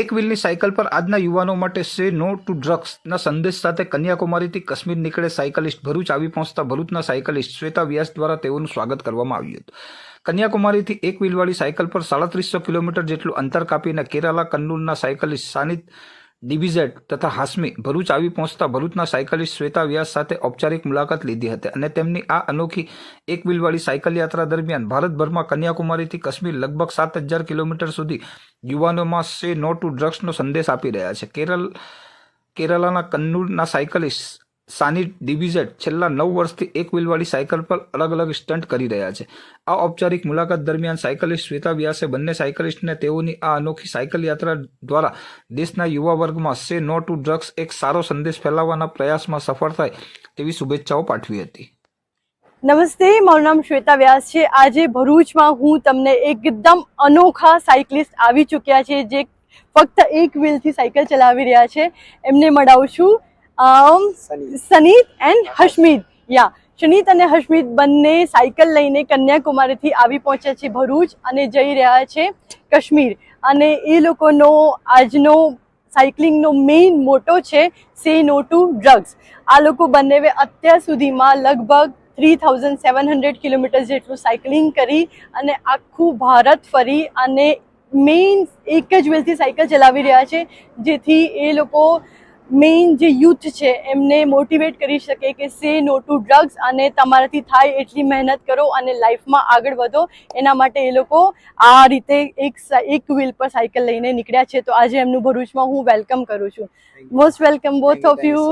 એક વ્હીલની સાયકલ પર આજના યુવાનો માટે સે નો ટુ ડ્રગ્સના સંદેશ સાથે કન્યાકુમારીથી કાશ્મીર નીકળે સાયકલિસ્ટ ભરૂચ આવી પહોંચતા ભરૂચના સાયકલિસ્ટ શ્વેતા વ્યાસ દ્વારા તેઓનું સ્વાગત કરવામાં આવ્યું હતું. કન્યાકુમારીથી એક વ્હીલવાળી સાયકલ પર સાડત્રીસો કિલોમીટર જેટલું અંતર કાપીને કેરાલા, કન્નૂરના સાયકલિસ્ટ સાનિત ડીબીઝેડ તથા હાસમી ભરૂચ આવી પહોંચતા ભરૂચના સાયકલિસ્ટ શ્વેતા વ્યાસ સાથે ઔપચારિક મુલાકાત લીધી હતી અને તેમની આ અનોખી એક વ્હીલવાળી સાયકલ યાત્રા દરમિયાન ભારતભરમાં કન્યાકુમારીથી કાશ્મીર લગભગ સાત હજાર કિલોમીટર સુધી યુવાનોમાં સે નો ટુ ડ્રગ્સનો સંદેશ આપી રહ્યા છે. કેરળ કેરાલાના કન્નૂરના સાયકલિસ્ટ સાની ડિવિઝેટ છેલ્લા નવ વર્ષથી એક વ્હીલવાળી સાયકલ પર અલગ અલગ સ્ટન્ટ કરી રહ્યા છે. આ ઔપચારિક મુલાકાત દરમિયાન સાયકલિસ્ટ શ્વેતા વ્યાસે બંને સાયકલિસ્ટને તેઓની આ અનોખી સાયકલ યાત્રા દ્વારા દેશના યુવા વર્ગમાં સે નો ટુ ડ્રગ્સ એક સારો સંદેશ ફેલાવવાના પ્રયાસમાં સફળ થાય તેવી શુભેચ્છાઓ પાઠવી હતી. નમસ્તે, મારું નામ શ્વેતા વ્યાસ છે. આજે ભરૂચમાં હું તમને એકદમ અનોખા સાયકલિસ્ટ આવી ચૂક્યા છે જે ફક્ત એક વ્હીલથી સાયકલ ચલાવી રહ્યા છે. એમને મળાવું છું. સનીત એન્ડ હશમીદ યા શનીત અને હશમીદ બંને સાયકલ લઈને કન્યાકુમારીથી આવી પહોંચ્યા છે ભરૂચ અને જઈ રહ્યા છે કાશ્મીર. અને એ લોકોનો આજનો સાયકલિંગનો મેઇન મોટો છે સે નો ટુ ડ્રગ્સ આ લોકો બંને અત્યાર સુધીમાં લગભગ three thousand seven hundred kilometre જેટલું સાયકલિંગ કરી અને આખું ભારત ફરી અને મેઇન એક જ વેલથી સાયકલ ચલાવી રહ્યા છે જેથી એ લોકો મેઇન જે યુથ છે એમને મોટિવેટ કરી શકે કે સે નો ટુ ડ્રગ્સ અને તમારાથી થાય એટલી મહેનત કરો અને લાઈફમાં આગળ વધો. એના માટે એ લોકો આ રીતે એક એક વ્હીલ પર સાયકલ લઈને નીકળ્યા છે. તો આજે એમનું ભરૂચમાં હું વેલકમ કરું છું. Most welcome both of you